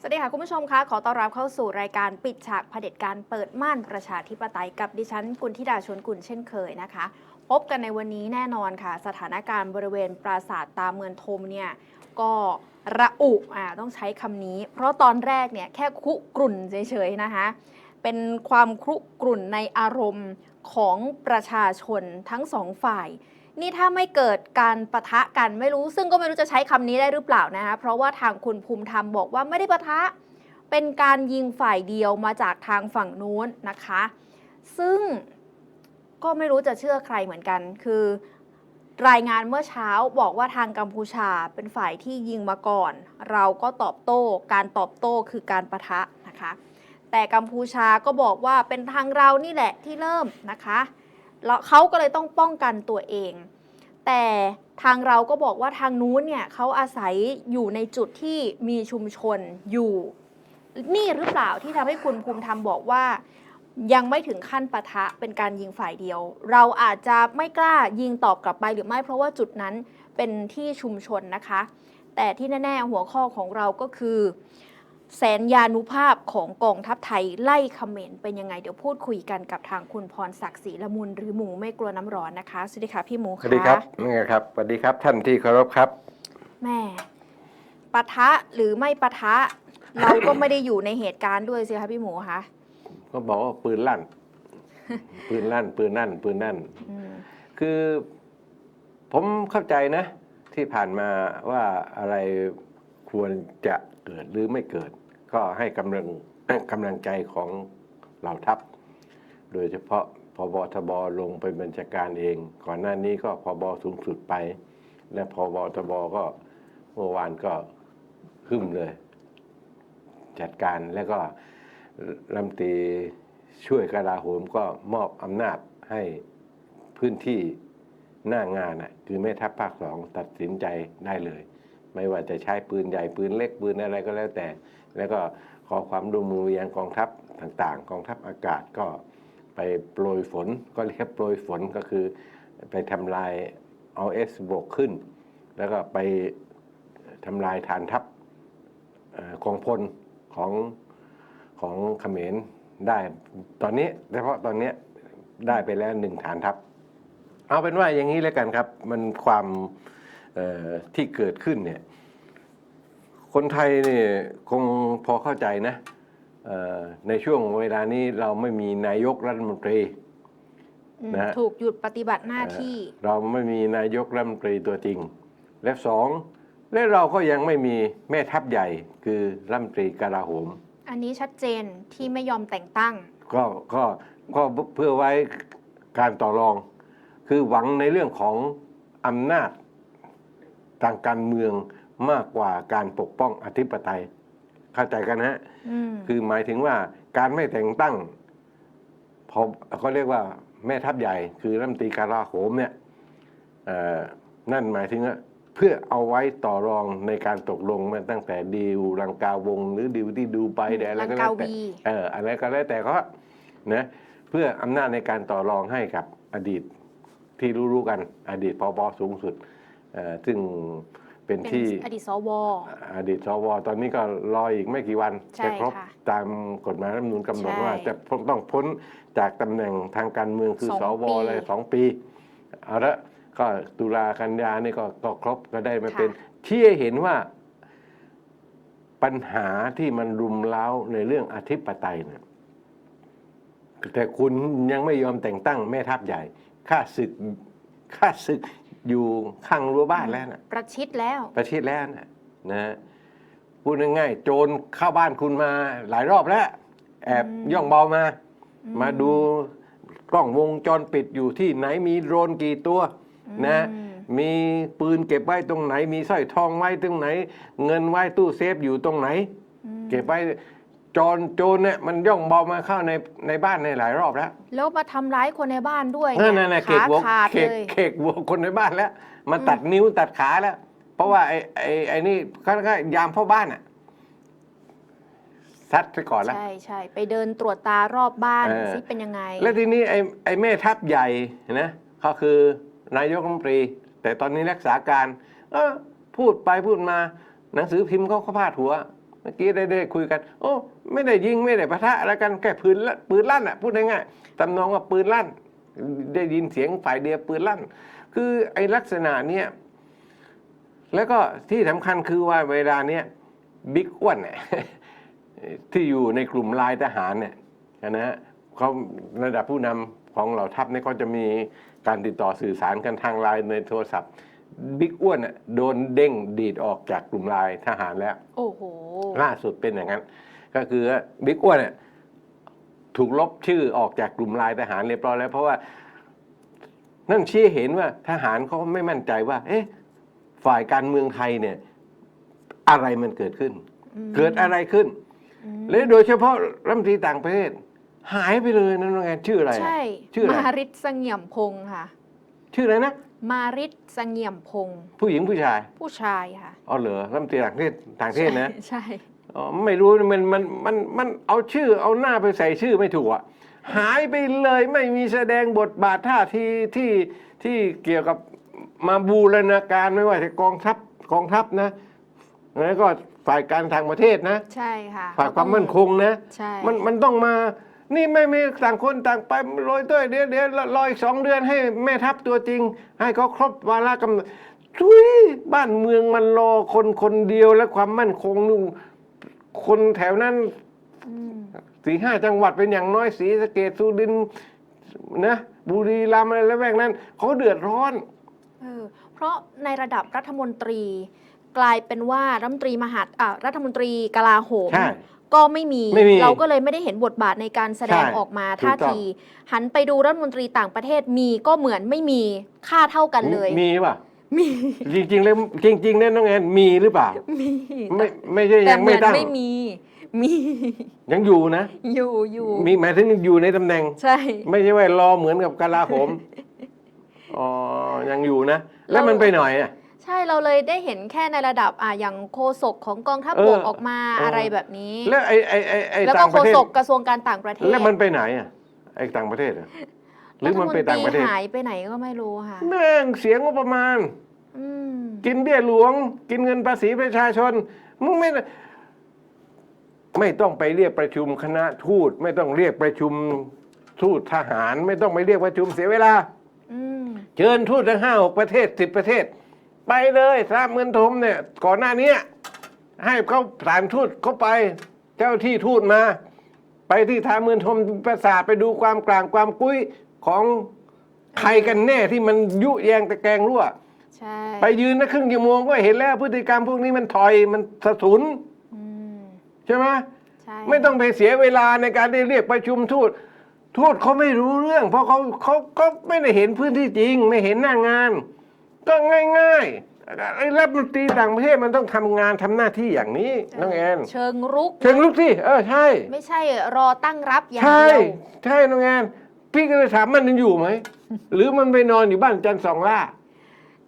สวัสดีค่ะคุณผู้ชมคะขอต้อนรับเข้าสู่รายการปิดฉากเผด็จการเปิดม่านประชาธิปไตยกับดิฉันกุลธิดาชวนกุลเช่นเคยนะคะ พบกันในวันนี้แน่นอนค่ะ สถานการณ์บริเวณปราสาทตาเมืองทมเนี่ยก็ระอุอ่าต้องใช้คำนี้ เพราะตอนแรกเนี่ยแค่คุกรุ่นเฉยๆนะคะ เป็นความคุกรุ่นในอารมณ์ของประชาชนทั้งสองฝ่าย นี่ถ้าไม่เกิดการปะทะกันไม่รู้ ซึ่งก็ไม่รู้จะใช้คำนี้ได้หรือเปล่านะคะเพราะว่าทางคุณภูมิธรรมบอกว่าไม่ได้ปะทะ เป็นการยิงฝ่ายเดียวมาจากทางฝั่งนู้นนะคะ ซึ่งก็ไม่รู้จะเชื่อใครเหมือนกัน คือ รายงานเมื่อเช้าบอกว่าทางกัมพูชาเป็นฝ่ายที่ยิงมาก่อน เราก็ตอบโต้ การตอบโต้คือการปะทะนะคะ แต่กัมพูชาก็บอกว่าเป็นทางเรานี่แหละที่เริ่มนะคะ แล้วเขาก็เลยต้องป้องกันตัวเอง แต่ทางเราก็บอกว่าทางนู้นเนี่ยเขาอาศัยอยู่ในจุดที่มีชุมชนอยู่ นี่หรือเปล่าที่ทำให้คุณภูมิธรรมบอกว่า ยังไม่ถึงขั้นปะทะเป็นการยิงฝ่ายเดียว เราอาจจะไม่กล้ายิงตอบกลับไปหรือไม่เพราะว่าจุดนั้นเป็นที่ชุมชนนะคะ แต่ที่แน่ ๆ หัวข้อของเราก็คือ แสนยานุภาพของกองทัพไทยไล่เขมรเป็นยังไง เดี๋ยวพูดคุยกันกับทางคุณพรศักดิ์ศรีละมุนหรือหมูไม่กลัวน้ำร้อนนะคะสวัสดีค่ะพี่หมูสค่ะวัสดีครับนี่ไงครับสวัสดีครับท่านที่เคารพครับ แม่ปะทะหรือไม่ปะทะ เราก็ไม่ได้อยู่ในเหตุการณ์ด้วยสิคะพี่หมูคะก็บอกว่าปืนลั่น ปืนลั่น ปืนนั่น ปืนนั่น อืมคือ ผมเข้าใจนะ ที่ผ่านมาว่าอะไร ควรจะเกิดหรือไม่เกิด ก็ให้กำลังกำลังใจของเหล่าทัพ โดยเฉพาะพบทบลงไปบัญชาการเอง ก่อนหน้านี้ก็พบสูงสุดไป และพบทบก็เมื่อวานก็หึ่มเลย จัดการแล้วก็รัมตีช่วยกระลาโหมก็มอบอำนาจให้พื้นที่หน้างานน่ะคือแม่ทัพภาคสองตัดสินใจได้เลย ไม่ว่าจะใช้ปืนใหญ่ปืนเล็กปืนอะไรก็แล้วแต่ แล้วก็ขอความร่วมมือยังกองทัพต่างๆ กองทัพอากาศก็ไปโปรยฝนก็เรียกโปรยฝนก็คือไปทำลายเอาเอสบวกขึ้น แล้วก็ไปทำลายฐานทัพเอ่อกองพลของของเขมรได้ตอนนี้เฉพาะตอนนี้ได้ไปแล้วหนึ่งฐานทัพ เอาเป็นว่าอย่างนี้แล้วกันครับ มันความ ที่เกิดขึ้นเนี่ยคนไทยนี่คงพอเข้าใจนะเอ่อในช่วงเวลานี้เราไม่มีนายกรัฐมนตรีอืมนะฮะถูกหยุดปฏิบัติหน้าที่เอ่อเราไม่มีนายกรัฐมนตรีตัวจริง และสองและเราก็ยังไม่มีแม่ทัพใหญ่คือรัฐมนตรีกลาโหม อันนี้ชัดเจนที่ไม่ยอมแต่งตั้ง ก็ก็ก็เพื่อไว้การต่อรอง คือหวังในเรื่องของอำนาจ ทางการเมืองมากกว่าการปกป้องอธิปไตย เข้าใจกันนะฮะอืมคือหมายถึงว่าการไม่แต่งตั้งพอเขาเรียกว่าแม่ทัพใหญ่ คือรัฐมนตรีกลาโหมเนี่ยเอ่อนั่นหมายถึงว่าเพื่อเอาไว้ต่อรองในการตกลงมาตั้งแต่ดีลลังกาวง หรือดีลที่ดูไปแต่อะไรก็แล้วแต่ลังกาวีเอออะไรก็แล้วแต่ก็นะเพื่ออำนาจในการต่อรองให้กับอดีตที่รู้ๆกันอดีตพบสูงสุดเอ่อ ซึ่งเป็นเป็นที่อดีตสว อดีตสว ตอนนี้ก็รออีกไม่กี่วันใช่จะครบค่ะตามกฎหมายรัฐธรรมนูญกำหนดใช่ว่าจะต้องพ้นจากตำแหน่งทางการเมืองคือสสองวปีเลยสองปีเอาละก็ตุลากันยานี่ก็ก็ครบก็ได้มาค่ะเป็นที่ให้เห็นว่าปัญหาที่มันรุมเร้าในเรื่องอธิปไตยเนี่ยแต่คุณยังไม่ยอมแต่งตั้งแม่ทัพใหญ่ข้าศึกข้าศึก อยู่ข้างรั้วบ้านแล้วนะประชิดแล้ว ประเทศแล้วนะนะฮะพูดง่ายๆโจรเข้าบ้านคุณมาหลายรอบแล้ว แอบอืมย่องเบามาอืมาดูกล้องวงจรปิดอยู่ที่ไหนมีโดรนกี่ตัวนะอืมมีปืนเก็บไว้ตรงไหน มีสร้อยทองไว้ตรงไหน เงินไว้ตู้เซฟอยู่ตรงไหนอืมเก็บไว้โจรโจรเนี่ยมันย่องเบามาเข้าในในบ้านในหลายรอบแล้วแล้วมาทำร้ายคนในบ้านด้วยนั่นเยนั่นน่ะเขขากวัวขาดเขเลกยเขกวัวคนในบ้านแล้ว มาอืมตัดนิ้วตัดขาแล้ว เพราะว่าไอ้ไอ้ไอ้นี่ก็ก็ยามพ่อบ้านอะซัดไปก่อนแล้ว ใช่ใช่ไปเดินตรวจตารอบบ้านเออ ซิเป็นยังไง แล้วทีนี้ไอ้ไอ้แม่ทัพใหญ่นะเขาคือนายกรัฐมนตรี แต่ตอนนี้รักษาการเออพูดไปพูดมา หนังสือพิมพ์เขาเขาพาดหัว เมื่อกี้ได้ได้คุยกัน โอ้ ไม่ได้ยิงไม่ได้ปะทะอะไรกันแค่ปืนละปืนลั่นอะพูดง่ายๆตำนองว่าปืนลั่น ได้ยินเสียงฝ่ายเดียวปืนลั่น คือไอ้ลักษณะเนี้ยแล้วก็ที่สำคัญคือว่าเวลาเนี้ยบิ๊กอ้วนเนี่ยที่อยู่ในกลุ่มลายทหารเนี่ยนะฮะเขาระดับผู้นำของเหล่าทัพเนี่ยก็จะมีการติดต่อสื่อสารกันทางไลน์ในโทรศัพท์บิ๊กอ้วนน่ะโดนเด้งดีดออกจากกลุ่มไลน์ทหารแล้ว โอ้โหล่าสุดเป็นอย่างนั้น ก็คือบิ๊กอ้วนเนี่ยถูกลบชื่อออกจากกลุ่มไลน์ทหารเรียบร้อยแล้วเพราะว่านั่นชี้เห็นว่าทหารเขาไม่มั่นใจว่า เอ๊ะ ฝ่ายการเมืองไทยเนี่ย อะไรมันเกิดขึ้นอืมเกิดอะไรขึ้นอืมและโดยเฉพาะรัฐมนตรีต่างประเทศ หายไปเลยนั่นว่าไงชื่ออะไรอะใช่ชื่ออะไรมาริศเสงี่ยมพงศ์ค่ะ ชื่ออะไรนะมาริศเสงี่ยมพงศ์ผู้หญิงผู้ชาย ผู้ชายค่ะอ๋อเหรอรัฐมนตรีต่างประเทศต่างประเทศนะ ใช่อ๋อ ไม่รู้มันมันมันมันเอาชื่อเอาหน้าไปใส่ชื่อไม่ถูกอะหายไปเลยไม่มีแสดงบทบาทท่าทีที่ที่เกี่ยวกับมาบูรณาการไม่ว่าจะกองทัพกองทัพนะแล้วก็ฝ่ายการทางประเทศนะ ใช่ค่ะฝ่ายความมั่นคงนะใช่มันมันต้องมา นี่ไม่มีต่างคนต่างไปโรยต้วยเดี๋ยวเดี๋ยวรออีกสองเดือนให้แม่ทัพตัวจริง ให้เขาครบวาระกำหนดทุยบ้านเมืองมันรอคนคนเดียวและความมั่นคงนู่น คนแถวนั้นอืมสี่ห้าจังหวัดเป็นอย่างน้อยสีสะเกดสุรินทร์นะบุรีรัมย์อะไรแล้วแวกนั้นเขาเดือดร้อนเออเพราะในระดับรัฐมนตรี กลายเป็นว่ารัฐมนตรีมหาดอะรัฐมนตรี กลาโหม ใช่ ก็ไม่มี ไม่มีเราก็เลยไม่ได้เห็นบทบาทในการแสดงใช่ออกมาถูกท่าต้อง ที หันไปดูรัฐมนตรีต่างประเทศมีก็เหมือนไม่มีค่าเท่ากันเลย มีป่ะ มีจริงๆแล้วจริงๆเนี่ยน้องแอนมีหรือเปล่า มีไม่ไม่ใช่แต่ยังเหมืไม่อนตั้งไม่มี มียังอยู่นะ อยู่อยู่มีหมายถึงอยู่ในตำแหน่ง ใช่ ไม่ใช่ว่ารอเหมือนกับกลาโหมอ๋อยังอยู่นะ แล้วมันไปหน่อยอะ ใช่เราเลยได้เห็นแค่ในระดับอะอย่างโฆษกของกองทัพเออบกออกมาเอออ อะไรแบบนี้ แล้วไอ้ไอ้ไอ้ไอ้แล้วก็ต่างโฆประเทศ ษกกระทรวงการต่างประเทศ แล้วมันไปไหนอะไอ้ต่างประเทศอะ หรือมันไปต่างประเทศหายไปไหนก็ไม่รู้ค่ะแม่งเสียงงบประมาณอืมกินเบี้ยหลวง กินเงินภาษีประชาชนมึงไม่ไม่ต้องไปเรียกประชุมคณะทูต ไม่ต้องเรียกประชุมทูตทหาร ไม่ต้องไปเรียกประชุมเสียเวลาอืมเชิญทูตทั้งห้าหกประเทศสิบประเทศ ไปเลยสามเงินทมเนี่ย ก่อนหน้าเนี้ยให้เขาสารทูตเขาไป เจ้าที่ทูตมา ไปที่ทางเมืองทมประสาทไปดูความกลางความกุ้ย ของใครกันแน่ที่มันยุแยงตะแกรงรั่ว ใช่ไปยืนนะครึ่งชั่วโมงก็เห็นแล้วพฤติกรรมพวกนี้มันถอยมันสะทุนอืมใช่ไหมใช่ไม่ต้องไปเสียเวลาในการได้เรียกประชุมทูต ทูตเขาไม่รู้เรื่อง เพราะเขาเขาเขาไม่ได้เห็นพื้นที่จริง ไม่เห็นหน้างาน ก็ง่ายๆไอ้รัฐมนตรีต่างประเทศมันต้องทำงานทำหน้าที่อย่างนี้น้องแอนเชิงรุก เชิงลุกที่เออใช่ ไม่ใช่รอตั้งรับอย่างใช่ เดียว ใช่น้องแอน พี่ก็เลยถามมันยังอยู่ไหม หรือมันไปนอนอยู่บ้านจันทร์สองล่า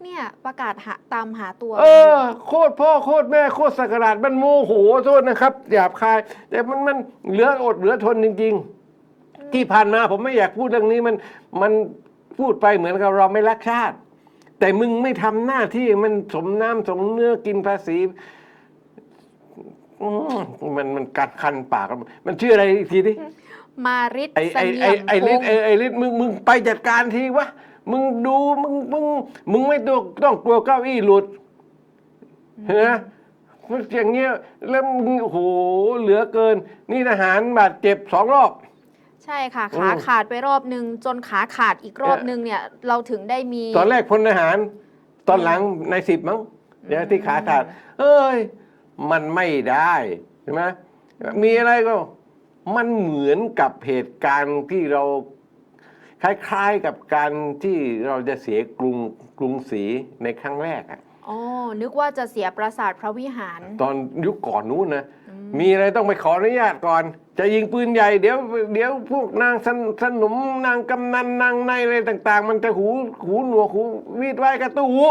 เนี่ยประกาศหาตามหาตัวเออ โคตรพ่อโคตรแม่โคตรสักการาดมันโมโหโทษนะครับหยาบคาย แต่มันมันเหลืออดเหลือทนจริง ๆ ที่ผ่านมาผมไม่อยากพูดเรื่องนี้มันมันพูดไปเหมือนกับเราไม่รักชาติ แต่มึงไม่ทำหน้าที่มันสมน้ำสมเนื้อกินภาษีอืมมันมันกัดคันปาก มันชื่ออะไรอีกทีดิ มาริศไอ้เสไอ้งี่ไอ้ยมไอ้พฤทงธิ์ศ์ไอ้ไอ้ฤทธิ์มึงมึงไปจัดการทีวะมึงดูมึงมึงมึงไม่ต้องต้องกลัวเก้าอี้หลุดเห็นไหมมันอย่างเงี้ยแล้วมึงโอ้โหเหลือเกิน นี่ทหารบาดเจ็บสองรอบ ใช่ค่ะอืมขาขาดไปรอบนึงจนขาขาดอีกรอบนึงเนี่ย เราถึงได้มี ตอนแรกพลทหาร ตอนหลังในสิบมั้งเดี๋ยวที่ขาขาดเอ้ย มันไม่ได้ใช่ไหมมีอะไรก็ มันเหมือนกับเหตุการณ์ที่เราคล้ายๆกับการที่เราจะเสียกรุงกรุงศรีในครั้งแรกอะอ๋อ นึกว่าจะเสียปราสาทพระวิหาร ตอนยุคก่อนนู้นนะอืมมีอะไรต้องไปขออนุญาตก่อน จะยิงปืนใหญ่เดี๋ยวเดี๋ยวพวกนางสนสนมนางกำนันนางในอะไรต่าง ๆ มันจะหูหูหนวกหูวีดไว้กระตูหู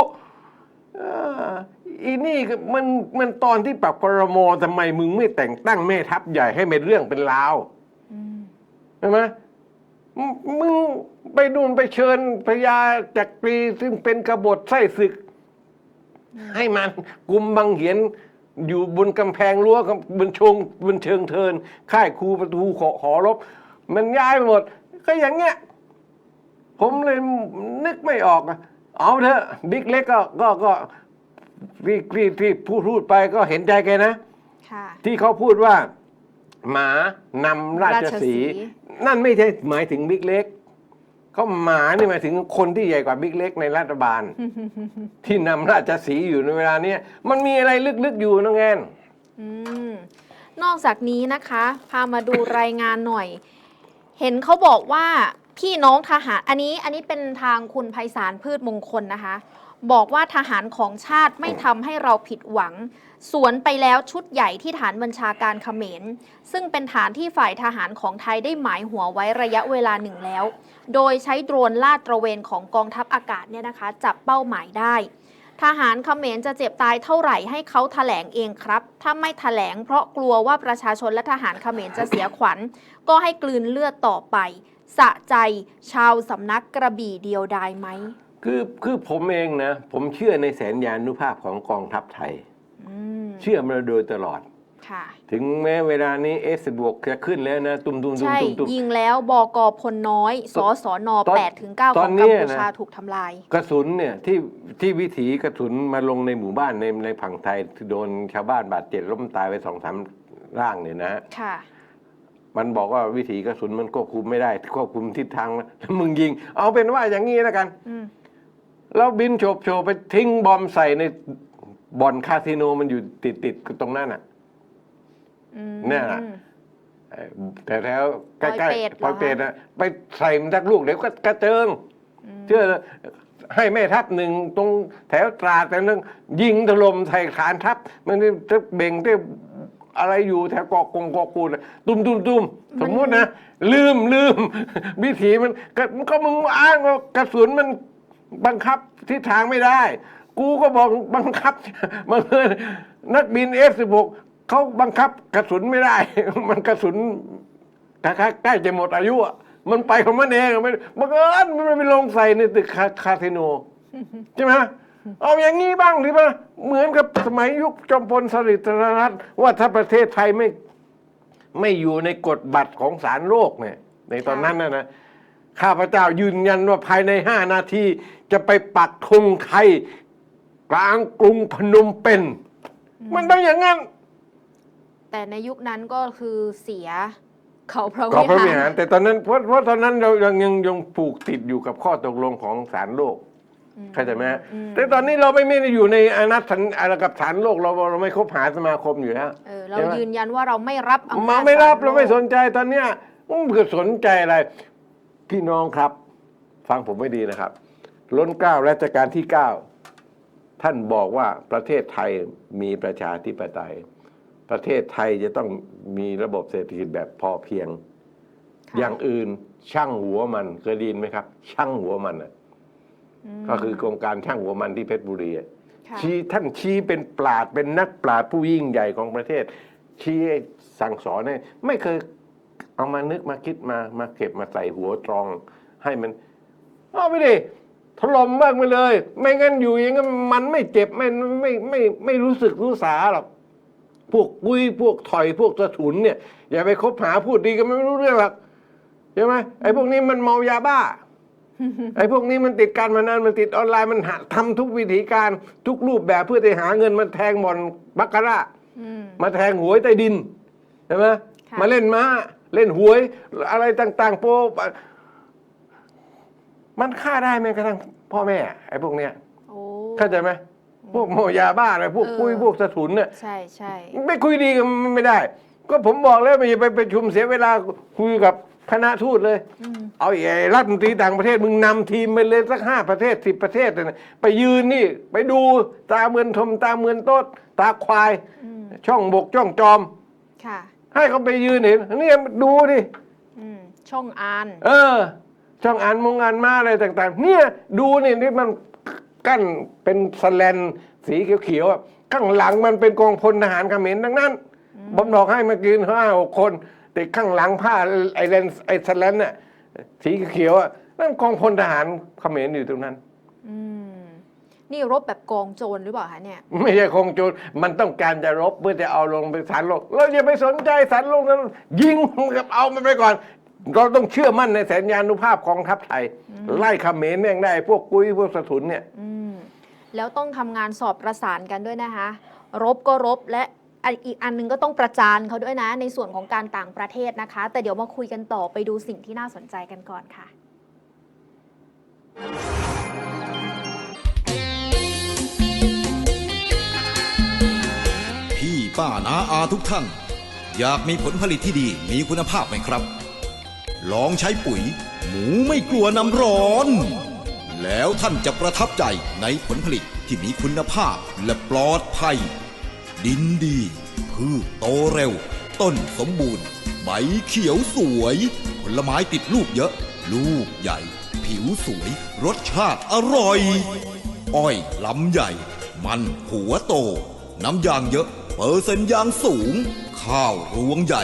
เอ่ออีนี่ก็มันมันตอนที่ปรับครมทำไมมึงไม่แต่งตั้งแม่ทัพใหญ่ให้เป็นเรื่องเป็นราวอืมใช่ไหมมึงมึงไปนู่นไปเชิญพญาจักรีซึ่งเป็นกบฏไส้ศึก ให้มันกลุ่มบังเหียนอยู่บนกำแพงรั้วกับบนชงบนเชิงเทิน ค่ายครูประตูขอหอรบ มันย้ายไปหมด ก็อย่างเงี้ย ผมเลยนึกไม่ออกอะเอาเถอะบิ๊กเล็กก็ก็ก็ ที่ที่ที่พูดพูดไปก็เห็นใจแกนะ ค่ะ ที่เขาพูดว่า หมานำราชสีห์ราชสีห์ นั่นไม่ใช่หมายถึงบิ๊กเล็กเขาหมานี่หมายถึงคนที่ใหญ่กว่าบิ๊กเล็กในรัฐบาล ที่นำราชสีห์อยู่ในเวลาเนี้ยมันมีอะไรลึกๆอยู่น้องแอน อืมนอกจากนี้นะคะ พามาดูรายงานหน่อย เห็นเขาบอกว่าพี่น้องทหาร อันนี้อันนี้เป็นทางคุณไพศาลพืชมงคลนะคะ บอกว่าทหารของชาติไม่ทำให้เราผิดหวัง สวนไปแล้วชุดใหญ่ที่ฐานบัญชาการเขมร ซึ่งเป็นฐานที่ฝ่ายทหารของไทยได้หมายหัวไว้ระยะเวลาหนึ่งแล้ว โดยใช้โดรนลาดตระเวนของกองทัพอากาศเนี่ยนะคะ จับเป้าหมายได้ ทหารเขมรจะเจ็บตายเท่าไหร่ให้เขาแถลงเองครับ ถ้าไม่แถลงเพราะกลัวว่าประชาชนและทหารเขมรจะเสียขวัญ ก็ให้กลืนเลือดต่อไป สะใจชาวสำนักกระบี่เดียวดายไหม คือคือผมเองนะ ผมเชื่อในแสนยานุภาพของกองทัพไทย อืมเชื่อมาโดยตลอด ค่ะ ถึงแม้เวลานี้เอสบวกจะขึ้นแล้วนะ ตุมตุมตุมใช่ ตุมตุม ยิงแล้วบกพลน้อย สสนตอน8ถึง9ขตออนงเนี้กัมยพูชานะถูกทำลาย กระสุนเนี่ยที่ที่วิถีกระสุนมาลงในหมู่บ้านในในผังไทยที่โดนชาวบ้านบาดเจ็บล้มตายไปสองสามร่างเนี่ยนะฮะค่ะ มันบอกว่าวิถีกระสุนมันควบคุมไม่ได้ควบคุมทิศทางแล้วมึงยิง เอาเป็นว่าอย่างนี้แล้วกัน อืม แล้วบินโฉบโฉบไปทิ้งบอมใส่ในบ่อนคาสิโนมันอยู่ติดติดๆตรงนั้นอะอืมเนี่ยน่ะเอ่อแต่แถวใกปลล้อยเป็ดๆปอยเป็ดเหรอนะไปใส่มันสักลูกเดี๋ยวก็กระเจิงมเชื่อเลยให้แม่ทัพหนึ่งตรงแถวตราดแต่นึงยิงถล่มใส่ฐานทัพ มันนี่จะเบ่งที่อะไรอยู่แถวเกาะกงเกาะกูดอะตุ้มตุ้มตุ้มสมมุตินะ ลืมลืมวิถีมันก็ก็มึงอ้างว่ากระสุนมัน บังคับทิศทางไม่ได้ กูก็บอกบังคับมันเลยนักบิน F16 เขาบังคับกระสุนไม่ได้ มันกระสุนใกล้จะหมดอายุอะมันไปของมันเองอะไม่บังเอิญมันไปลงใส่ในตึกคาคาสิโนใช่ไหมเอาอย่างนี้บ้างหรือเปล่าเหมือนกับสมัยยุคจอมพลสฤษดิ์ธนรัตน์ว่าถ้าประเทศไทยไม่ไม่อยู่ในกฎบัตรของศาลโลกเนี่ย ในตอนนั้นนะนะ ข้าพเจ้ายืนยันว่าภายในห้านาที จะไปปักธงไทยกลางกรุงพนมเปญมันต้องอย่างนั้น แต่ในยุคนั้นก็คือเสียเขาพระก็พระวิวิหาหารรแต่ตอนนั้นเพราะเพราะตอนนั้นเรายังยังยังผูกติดอยู่กับข้อตกลงของศาลโลกเข้าใจไหมฮะอืมแต่ตอนนี้เราไม่ไม่ได้อยู่ในอนัตสันอะไรกับศาลโลกเราเราไม่คบหาสมาคมอยู่แล้วเออเราใช่ไหมยืนยันว่าเราไม่รับอำนาจมาไม่รับศลเราไม่สโลกนใจตอนเนี้ยมันเกิดสนใจอะไร พี่น้องครับ ฟังผมไม่ดีนะครับ ล้นเกล้ารัชกาลที่เก้าท่านบอกว่าประเทศไทยมีประชาธิปไตย ประเทศไทยจะต้องมีระบบเศรษฐกิจแบบพอเพียงค่ะอย่างอื่นช่างหัวมันเคยได้ยินไหมครับ ช่างหัวมันน่ะมก็คือโครงการช่างหัวมันที่เพชรบุรีอะค่ะชี้ท่านชี้เป็นปราดเป็นนักปราดผู้ยิ่งใหญ่ของประเทศ ชี้ให้สั่งสอนเนี่ยไม่เคย เอามานึกมาคิดมามาเก็บมาใส่หัวตรอง ให้มันเอาไปดิถล่มมากไปเลย ไม่งั้นอยู่อย่างนั้นมันไม่เจ็บไม่ไม่ไม่ไม่รู้สึกรู้สาหรอกพวกกุยพวกถอยพวกสะถุนเนี่ย อย่าไปคบหาพูดดีก็ไม่รู้เรื่องหรอกใช่ไหมไอ้พวกนี้มันเมายาบ้า ไอ้พวกนี้มันติดการมานานมันติดออนไลน์มันหาทำทุกวิธีการทุกรูปแบบเพื่อจะหาเงินมาแทงบ่อนบักกะร่าอืมมาแทงหวยใต้ดินใช่ไหมค่ะมาเล่นม้า เล่นหวย อะไรต่าง ๆ โปรมันฆ่าได้แม้กระทั่งพ่อแม่ไอ้พวกเนี้ยโอ้เข้าใจไหมพวกโมยาบ้าอะไรพวกเออปุ้ยพวกสะถุนเนี่ยใช่ใช่ไม่คุยดีกันไม่ได้ ก็ผมบอกแล้วไม่อย่าไปประชุมเสียเวลาคุยกับคณะทูตเลยอืมเอาไอ้รัฐมนตรีต่างประเทศมึงนำทีมไปเลยสักห้าประเทศสิบประเทศเลยนะไปยืนนี่ ไปดูตาเมือนทมตาเมือนโต๊ดตาควายอืมช่องบกช่องจอมค่ะ ให้เขาไปยืนเห็นเนี่ยดูดิอืมช่องอานเออ ช่องอ่านมงอ่านมาอะไรต่าง ๆ เนี่ยดูนี่นี่มันกั้นเป็นสแลนสีเขียวๆอะข้างหลังมันเป็นกองพลทหารเขมรทั้งนั้นผมบอกให้มากินห้าหกคนแต่ข้างหลังผ้าไอเลนไอสแลนน่ะสีเขียวๆอะนั่นกองพลทหารเขมรอยู่ตรงนั้น อืม นี่รบแบบกองโจรหรือเปล่าคะเนี่ย ไม่ใช่คงจูนมันต้องการจะรบเพื่อจะเอาลงไปสารโลกเราอย่าไปสนใจสารโลกนั้นยิงกับเอามันไปก่อน เราต้องเชื่อมั่นในแสนยานุภาพกองทัพไทย ไล่เขมรแม่งได้พวกกุ้ยพวกสถุนเนี่ย อืม แล้วต้องทำงานสอบประสานกันด้วยนะคะ รบก็รบและอันอีกอันหนึงก็ต้องประจานเขาด้วยนะ ในส่วนของการต่างประเทศนะคะ แต่เดี๋ยวมาคุยกันต่อไปดูสิ่งที่น่าสนใจกันก่อนค่ะ นาอาทุกท่าน อยากมีผลผลิตที่ดีมีคุณภาพไหมครับ ลองใช้ปุ๋ย หมูไม่กลัวน้ำร้อน แล้วท่านจะประทับใจในผลผลิตที่มีคุณภาพและปลอดภัย ดินดี พืชโตเร็ว ต้นสมบูรณ์ ใบเขียวสวย ผลไม้ติดลูกเยอะ ลูกใหญ่ ผิวสวย รสชาติอร่อย อ้อยลำใหญ่ มันหัวโต น้ำยางเยอะ เปอร์เซ็นต์ยางสูง ข้าวรวงใหญ่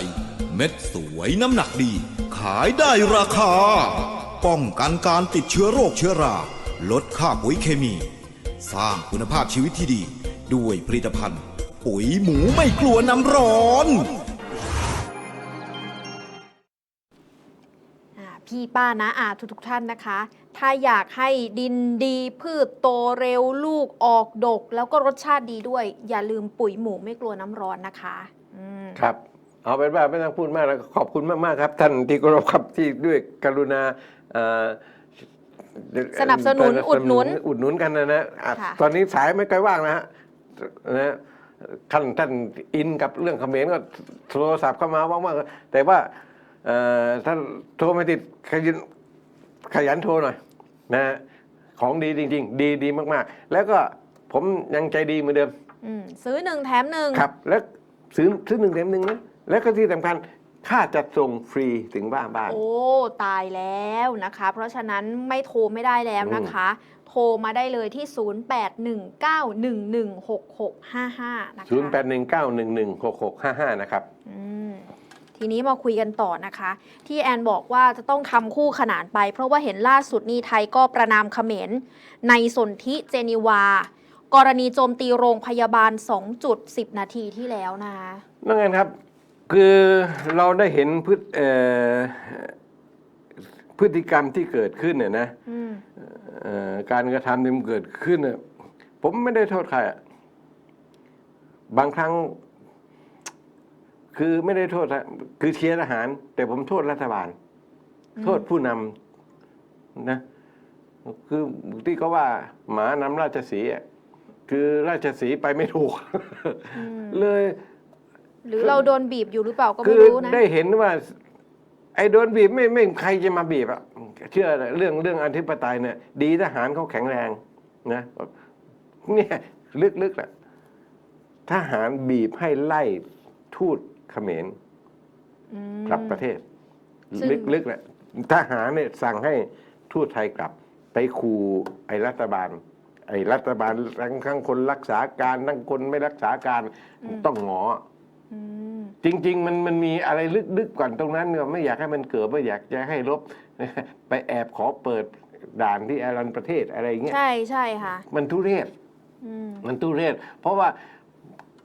เม็ดสวยน้ำหนักดี ขายได้ราคา ป้องกันการติดเชื้อโรคเชื้อรา ลดค่าปุ๋ยเคมี สร้างคุณภาพชีวิตที่ดี ด้วยผลิตภัณฑ์ ปุ๋ยหมูไม่กลัวน้ำร้อน พี่ป้านะอาทุกๆท่านนะคะ ถ้าอยากให้ดินดีพืชโตเร็วลูกออกดก แล้วก็รสชาติดีด้วย อย่าลืมปุ๋ยหมูไม่กลัวน้ำร้อนนะคะอืมครับ เอาเป็นว่าไม่ต้องพูดมากแล้วขอบคุณมากๆครับ ท่านที่เคารพครับที่ด้วยกรุณาเอ่อสนับสนุนอุดหนุนอุดหนุนกันนะนะอะค่ะตอนนี้สายไม่ค่อยว่างนะฮะนะท่านท่านอินกับเรื่องเขมรก็โทรศัพท์เข้ามาว่างๆแต่ว่า เอ่อท่านโทรไม่ติดขยันขยันโทรหน่อยนะฮะของดีจริง ๆ ดีดีมาก ๆ แล้วก็ผมยังใจดีเหมือนเดิมอืมซื้อหนึ่งแถมหนึ่งครับ แล้วซื้อซื้อหนึ่งแถมหนึ่งนะแล้วก็ที่สำคัญค่าจัดส่งฟรีถึงบ้านบ้าน โอ้ ตายแล้วนะคะ เพราะฉะนั้นไม่โทรไม่ได้แล้วนะคะ โทรมาได้เลยที่ 0819116655 นะคะ 0 8 1 9 1 1 6 6 5 5 นะครับอืม ทีนี้มาคุยกันต่อนะคะ ที่แอนบอกว่าจะต้องทำคู่ขนานไป เพราะว่าเห็นล่าสุดนี่ไทยก็ประนามเขมรในสนธิเจนีวา กรณีโจมตีโรงพยาบาล 2 จุด 10 นาทีที่แล้วนะคะนั่นไงครับ คือเราได้เห็นพฤติเอ่อพฤติกรรมที่เกิดขึ้นเนี่ยนะอืมเอ่อการกระทำที่มันเกิดขึ้นเนี่ยผมไม่ได้โทษใครอะบางครั้ง คือไม่ได้โทษนะคือเชียร์ทหาร แต่ผมโทษรัฐบาล โทษผู้นำนะ คือที่เขาว่าหมานำราชสีห์อะคือราชสีห์ไปไม่ถูกอืมเลย หรือเราโดนบีบอยู่หรือเปล่าก็คืไม่อรู้นะได้เห็นว่า ไอ้โดนบีบไม่ไม่ใครจะมาบีบอะเชื่อเลยเรื่องเรื่องอธิปไตยเนี่ย ดีทหารเขาแข็งแรงนะเนี่ยลึกๆแหละทหารบีบให้ไล่ทูต เขมรอืมกลับประเทศซึ่งลึกๆแหละทหารเนี่ยสั่งให้ทูตไทยกลับ ไปขู่ไอ้รัฐบาล ไอ้รัฐบาลทั้งทั้งคนรักษาการทั้งคนไม่รักษาการต้องหงออืมจริง ๆ มันมันมีอะไรลึกๆก่อนตรงนั้นเนี่ยไม่อยากให้มันเกิดไม่อยากจะให้ลบ ไปแอบขอเปิดด่านที่อารันประเทศอะไรอย่างเงี้ยใช่ใช่ค่ะ มันทุเรศอืมมันทุเรศเพราะว่า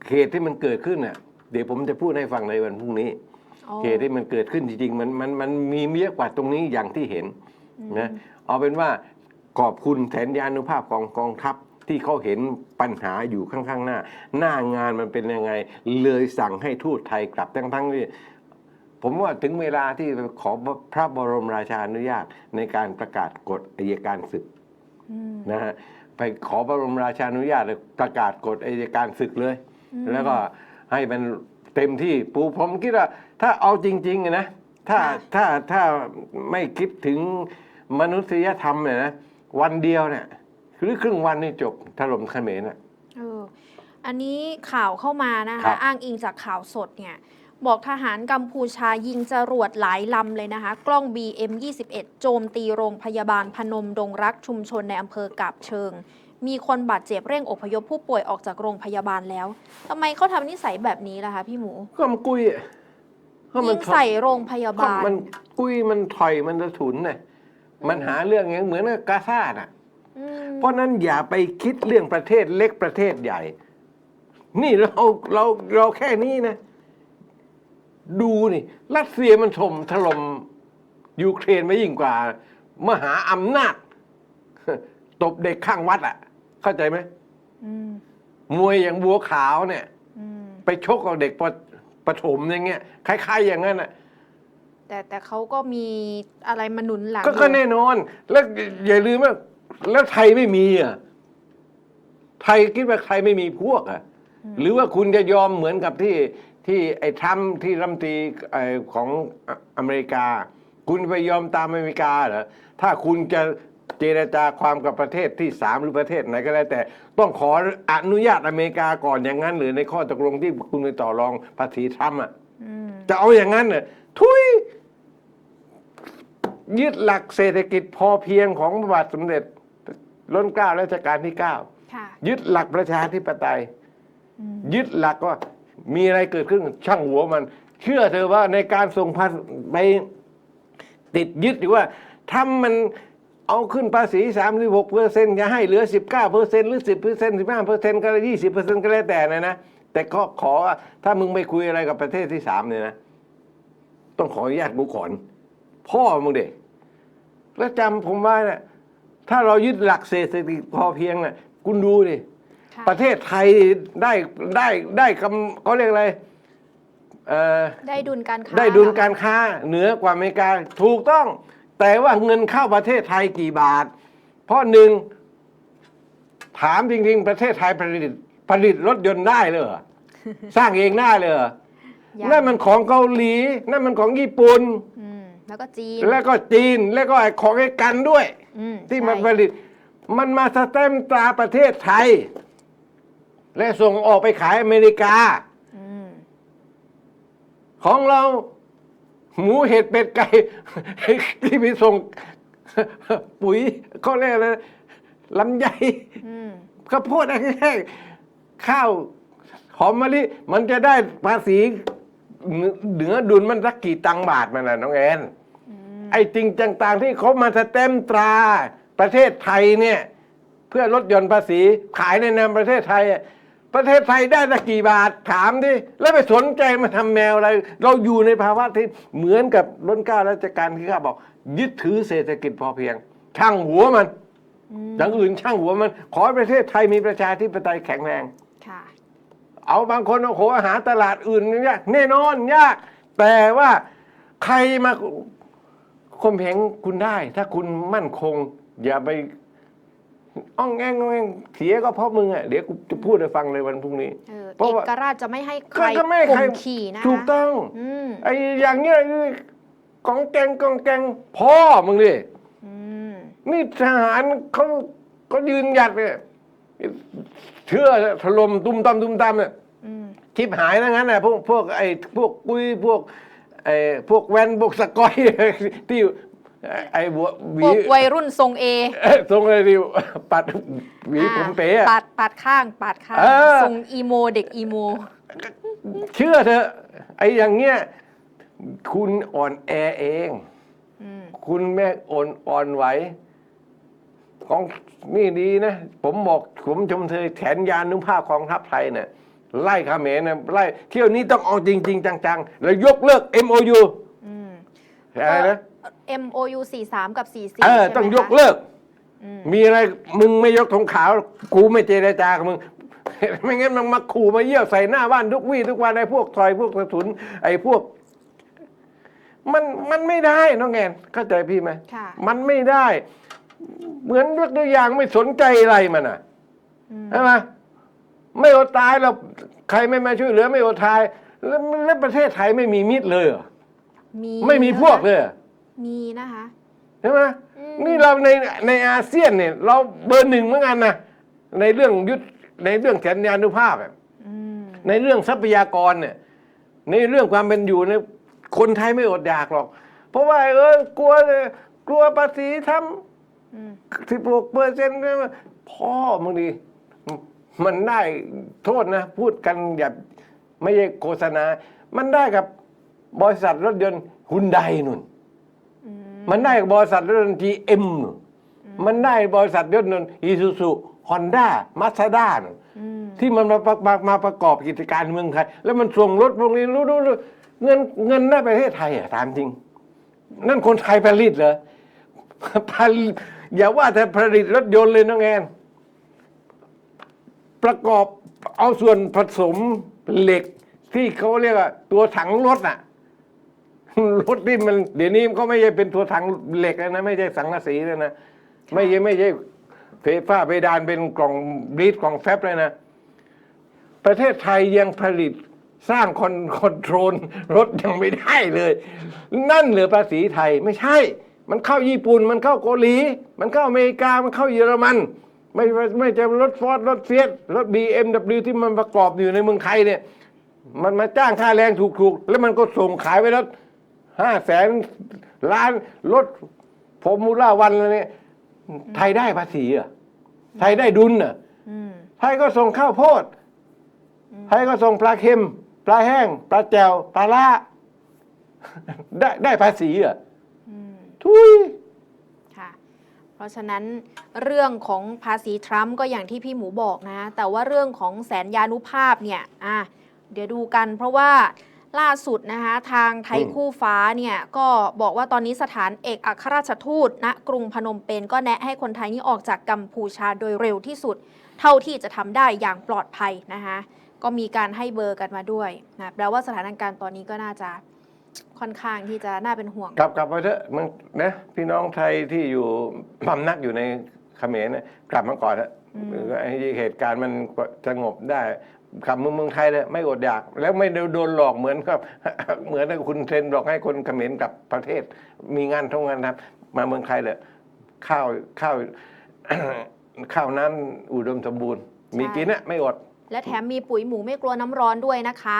เหตุที่มันเกิดขึ้นน่ะ เดี๋ยวผมจะพูดให้ฟังในวันพรุ่งนี้อ๋อเหตุที่มันเกิดขึ้นจริงๆมันมันมันมีเยอะกว่าตรงนี้อย่างที่เห็นอืมนะเอาเป็นว่าขอบคุณแสนยานุภาพของกองทัพที่เขาเห็นปัญหาอยู่ข้างๆหน้า หน้างานมันเป็นยังไง เลยสั่งให้ทูตไทยกลับทั้งๆที่ผมว่าถึงเวลาที่ขอพระบรมราชานุญาตในการประกาศกฎอัยการศึกอืมนะฮะไปขอบรมราชานุญาตเลยประกาศกฎอัยการศึกเลยอืมแล้วก็ ให้มันเต็มที่ปูผมคิดว่า ถ้าเอาจริงๆอะนะถ้าค่ะถ้าถ้าไม่คิดถึงมนุษยธรรมเนี่ยนะวันเดียวเนี่ยหรือครึ่งวันนี่จบถล่มเขมรน่ะเอออันนี้ข่าวเข้ามานะครัคะบอ้างอิงจากข่าวสดเนี่ย บอกทหารกัมพูชายิงจรวดหลายลำเลยนะคะ กล้อง BM 21 โจมตีโรงพยาบาลพนมดงรักชุมชนในอำเภอกาบเชิง มีคนบาดเจ็บเร่งอพยพผู้ป่วยออกจากโรงพยาบาลแล้วทำไมเขาทำนิสัยแบบนี้ล่ะคะพี่หมูก็มันกุยอะก็มัยินงใส่โรงพยาก็บาลมันกุยมันถอยมันจะถุนน่ะมันหาเรื่องอย่างเหมือนกับกาซาดอะมอืมเพราะนั้นอย่าไปคิดเรื่องประเทศเล็กประเทศใหญ่ นี่เราเราเราแค่นี้นะ ดูนี่รัสเซียมันถมถล่มยูเครนมายิ่งกว่า มหาอำนาจ ตบเด็กข้างวัดอะ เข้าใจไหมอืมมวยอย่างบัวขาวเนี่ย อืมไปชกกับเด็กประประถมอย่างเงี้ยคล้ายๆอย่างนั้นอะ แต่แต่เขาก็มีอะไรมาหนุนหลังก็อยู่ก็แน่นอน แล้วอย่าลืมว่าแล้วไทยไม่มีอะไทยคิดว่าไทยไม่มีพวกอะ หรือว่าคุณจะยอมเหมือนกับที่ที่ไอ้ทรัมป์ที่รัฐมนตรีไอ้ของออเมริกา คุณไปยอมตามอเมริกาเหรอถ้าคุณจะ เจรจาความกับประเทศที่สามหรือประเทศไหนก็แล้วแต่ ต้องขออนุญาตอเมริกาก่อนอย่างนั้น หรือในข้อตกลงที่คุณไปต่อรองภาษีทรัมป์อะอืมจะเอาอย่างนั้นเหรอทุยยึดหลักเศรษฐกิจพอเพียงของพระบาทสมเด็จล้นเกล้ารัชกาลที่เก้าค่ะยึดหลักประชาธิปไตยอืมยึดหลักว่ามีอะไรเกิดขึ้นช่างหัวมัน เชื่อเธอะว่าในการส่งภาษีไปติดยึดอยู่ว่าทำมัน เอาขึ้นภาษี 36เปอร์เซ็นต์จะให้เหลือ 19เปอร์เซ็นต์หรือ 10เปอร์เซ็นต์15เปอร์เซ็นต์ก็ได้20เปอร์เซ็นต์ก็แล้วแต่นะนะ แต่ก็ขอว่าถ้ามึงไม่คุยอะไรกับประเทศที่สามเนี่ยนะ ต้องขออนุญาตกูก่อน พ่อมึงเด็กแล้วจำผมไว้นะถ้าเรายึดหลักเศรษฐกิจพอเพียงน่ะคุณดูดิค่ะประเทศไทยได้ได้ได้คำเขาเรียกอะไรเอ่อได้ดุลการค้าได้ดุลเหอคะการค้าเหนือกว่าอเมริกาถูกต้อง แต่ว่าเงินเข้าประเทศไทยกี่บาท เพราะหนึ่งถามจริงๆ ประเทศไทยผลิตผลิตรถยนต์ได้เลยเหรอสร้างเองได้เลยเหรอยังนั่นมันของเกาหลี นั่นมันของญี่ปุ่น อืมแล้วก็จีนแล้วก็จีนแล้วก็ไอ้ของไอ้กันด้วย อืมที่ใช่มาผลิต มันมาสแตมป์ตราประเทศไทย และส่งออกไปขายอเมริกา อืมของเรา หมูเห็ดเป็ดไก่ที่ไปส่งปุ๋ยเขาเรียกอะไรนะลำไยอืมข้าวโพดแห้งๆข้าวหอมมะลิมันจะได้ภาษีเหนือดุลมันสักกี่ตังค์บาทมันน่ะน้องแอนอืมไอ้จริงต่าง ๆ ที่เขามาสแตมป์ตราประเทศไทยเนี่ย เพื่อลดหย่อนภาษีขายในนามประเทศไทยอะ ประเทศไทยได้สักกี่บาทถามดิแล้วไปสนใจมาทำแมวอะไร เราอยู่ในภาวะที่เหมือนกับล้นเกล้าราชการที่ข้าบอก ยึดถือเศรษฐกิจพอเพียง ช่างหัวมันอืมอย่างอื่นช่างหัวมัน ขอให้ประเทศไทยมีประชาธิปไตยแข็งแรงค่ะเอาบางคนโอ้โหหาตลาดอื่นยากแน่นอนยาก แต่ว่าใครมาข่มเหงคุณได้ ถ้าคุณมั่นคง อย่าไป อ้องแงงอ้องแงงเสียก็เพราะมึงอะเดี๋ยวกูจะพูดให้ฟังเลยวันพรุ่งนี้ เออเพราะเอว่า กราชจะไม่ให้ใครก็จะไม่ให้ข่ใครมขี่นะคะถูกต้อง อืมไอ้อย่างเงี้ยกองแกงกองแกงพ่อมึงดิ อืมนี่ทหารเขาเขายืนหยัดเนี่ยเชื่อถล่มตุ้มตามตุ้มตามเนี่ยอืมชิบหายนะงั้นนะพวกพวกไอ้พวกกุยพวกไอ้พวกแวนพวกสกอย ที่ ไอ้บัวหพวีวกวัยรุ่นทรงเอเอ้ยทรงอะไรดิวปัดหวีผมเป๋อะปัดปัดข้างปัดข้างเออ ทรงอีโมเด็กอีโม เชื่อเถอะไอ้อย่างเงี้ยคุณอ่อนแอเอง อืมคุณแม่อ่อนอ่อนไหวของนี่ดีนะ ผมบอกผมชมเธอแขนยานนุภาพของทัพไทยเนี่ยไล่เขมรนะไล่เที่ยวนี้ต้องเอาจริง ๆ จัง ๆ แล้วยกเลิก MOU อืม อะไรนะ MOU 43 กับ 44เออ ใช่ไหมต้องยกคะเลิก อืมมีอะไรมึงไม่ยกธงขาวกูไม่เจรจากับมึง ไม่งั้นมันมาขู่มาเยี่ยวใส่หน้าบ้านทุกวี่ทุกวันไอ้พวกถอยพวกกระสุนไอ้พวก มันมันไม่ได้น้องแอนเข้าใจพี่ไหมค่ะมันไม่ได้ เหมือนยกตัวอย่างไม่สนใจอะไรมันอะอืมใช่ไหมไม่อดตายเราใครไม่มาช่วยเหลือไม่อดตายแล้วแล้วประเทศไทยไม่มีมิตรเลยเหรอมีไม่มีพวกเลยเหรอ มีนะคะใช่ไหมอืมนี่เราในในอาเซียนเนี่ย เราเบอร์หนึ่งเหมือนกันนะในเรื่องยุทธในเรื่องสัญญานุภาพอะอืมในเรื่องทรัพยากรเนี่ยในเรื่องความเป็นอยู่เนี่ยคนไทยไม่อดอยากหรอก เพราะว่าเออกลัวเลยกลัวภาษีทอืมำสิบหกเปอร์เซ็นต์พ่อมึงดีมันได้โทษนะ พูดกันอย่าไม่ใช่โฆษณา มันได้กับบริษัทรถยนต์ฮุนไดนุ่นอื มมันได้กับบริษัทรถยนต์ GM นู่นอืมันได้บริษัทยนต์อีซูซูฮอนด้ามาสด้าอืมที่มันมามามามาประกอบกิจการเมืองไทย แล้วมันส่งรถพวกนี้รู้รู้รู้เงินเงินได้ประเทศไทยอะตามจริง นั่นคนไทยผลิตเหรอผลิตอย่าว่าแต่ผลิตรถยนต์เลยน้องแอนประกอบเอาส่วนผสมเหล็กที่เขาเรียกว่าตัวถังรถอะ รถที่มันเดี๋ยวนี้เขาไม่ใช่เป็นตัวถังเหล็กแล้วนะ ไม่ใช่สังกะสีแล้วนะไม่ใช่ไม่ใช่เฟฟ้าเพดานเป็นกล่องบลีดกล่องแฟบเลยนะ ประเทศไทยยังผลิตสร้างคอนคอนโทรลรถยังไม่ได้เลย นั่นเหลือภาษีไทยไม่ใช่ มันเข้าญี่ปุ่น มันเข้าเกาหลี มันเข้าอเมริกา มันเข้าเยอรมัน ไม่ไม่ไม่จะรถฟอร์ดรถเฟียสรถ BMW ที่มันประกอบอยู่ในเมืองไทยเนี่ย มันมาจ้างค่าแรงถูกๆ แล้วมันก็ส่งขายไปแล้ว ห้าแสนล้านรถฟอร์มูล่าวันอะไรเนี่ยไทยได้ภาษีเหรอะไทยได้ดุลอะอืม ไทยก็ส่งข้าวโพดไทยก็ส่งปลาเค็ม ปลาแห้ง ปลาแจวปลาล่า ได้ได้ภาษีเหรอะอืม ทุย ค่ะ เพราะฉะนั้นเรื่องของภาษีทรัมป์ก็อย่างที่พี่หมูบอกนะ แต่ว่าเรื่องของแสนยานุภาพเนี่ย อะ เดี๋ยวดูกันเพราะว่า ล่าสุดนะคะทางไทยอืมคู่ฟ้าเนี่ยก็บอกว่าตอนนี้สถานเอกอัครราชทูตณกรุงพนมเปญก็แนะให้คนไทยนี่ออกจากกัมพูชาโดยเร็วที่สุด เท่าที่จะทำได้อย่างปลอดภัยนะคะก็มีการให้เบอร์กันมาด้วยนะแปลว่าสถานการณ์ตอนนี้ก็น่าจะค่อนข้างที่จะน่าเป็นห่วงกลับกลับไปเถอะมึงนะพี่น้องไทยที่อยู่พำนักอยู่ในเขมรนะกลับมาก่อนนะอืมไอ้เหตุการณ์มันสงบได้ กลับมาเมืองไทยเลยไม่อดอยาก แล้วไม่โดนหลอกเหมือนกับ เหมือนกับคุณเซนบอกให้คนเขมรกลับประเทศ มีงานทำงานทำมาเมืองไทยเลยข้าวข้าวข้าวน้ำอุดมสมบูรณ์ มีกินนะไม่อด และแถมมีปุ๋ยหมูไม่กลัวน้ำร้อนด้วยนะคะ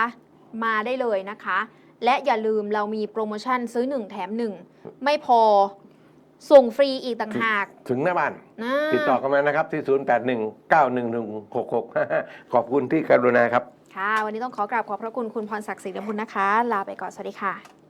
มาได้เลยนะคะ และอย่าลืมเรามีโปรโมชั่นซื้อ 1 แถม 1 ไม่พอ ส่งฟรีอีกต่างหาก ถึงหน้าบ้าน นะติดต่อกันมานะครับ ที่ 0 8 1 9 1 1 6 6ขอบคุณที่กรุณาครับ ค่ะ วันนี้ต้องขอกราบขอบพระคุณคุณพรศักดิ์ศรีลำพุนนะคะ ลาไปก่อน สวัสดีค่ะ